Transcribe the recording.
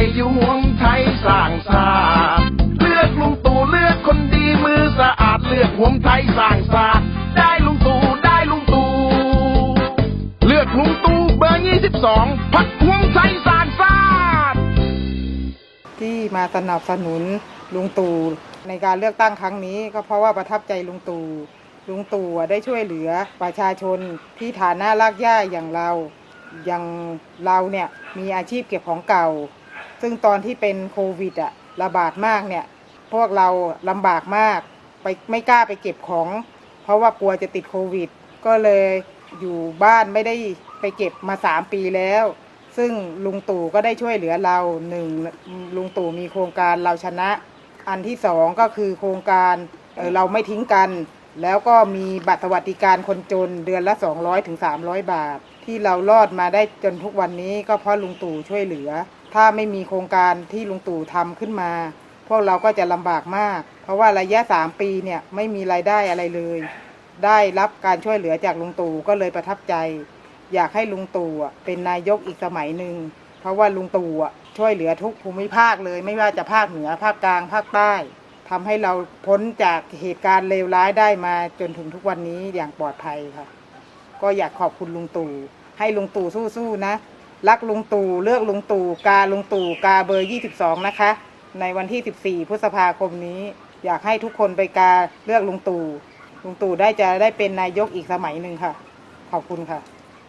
สร้างชาติเลือกลุงตู่เลือกคนดีมือสะอาดเลือกรวมไทยสร้างชาติได้ลุงตู่ได้ลุงตู่เลือกลุงตู่เบอร์22พักรวมไทยสร้างชาติที่มาสนับสนุนลุงตู่ในการเลือกตั้งครั้งนี้ก็เพราะว่าประทับใจลุงตู่ลุงตู่ได้ช่วยเหลือประชาชนที่ฐานะรากหญ้าอย่างเราอย่างเราเนี่ยมีอาชีพเก็บของเก่า ซึ่งตอนที่เป็นโควิดอะระบาดมากเนี่ย พวกเราลำบากมาก ไปไม่กล้าไปเก็บของ เพราะว่ากลัวจะติดโควิด ก็เลยอยู่บ้านไม่ได้ไปเก็บมาสามปีแล้ว ซึ่งลุงตู่ก็ได้ช่วยเหลือเราหนึ่งลุงตู่มีโครงการเราชนะ อันที่สองก็คือโครงการเออเราไม่ทิ้งกัน แล้วก็มีบัตรสวัสดิการคนจนเดือนละ 200ถึง300 บาท ที่เรารอดมาได้จนทุกวันนี้ก็เพราะลุงตู่ช่วยเหลือ ถ้าไม่มีโครงการที่ลุงตู่ทำขึ้นมา พวกเราก็จะลำบากมาก เพราะว่าระยะ 3 ปีเนี่ยไม่มีรายได้อะไรเลย ได้รับการช่วยเหลือจากลุงตู่ก็เลยประทับใจ อยากให้ลุงตู่เป็นนายกอีกสมัยหนึ่งเพราะว่าลุงตู่ช่วยเหลือทุกภูมิภาคเลย ไม่ว่าจะภาคเหนือภาคกลางภาคใต้ ทำให้เราพ้นจากเหตุการณ์เลวร้ายได้มาจนถึงทุกวันนี้อย่างปลอดภัยค่ะ ก็อยากขอบคุณลุงตู่ให้ลุงตู่สู้ๆนะ รักลุงตู่เลือกลุงตู่กาลุงตู่กาเบอร์ 22 นะคะ ในวันที่ 14 พฤษภาคมนี้ อยากให้ทุกคนไปกาเลือกลุงตู่ลุงตู่ได้จะได้เป็นนายกอีกสมัยหนึ่งค่ะ ขอบคุณค่ะ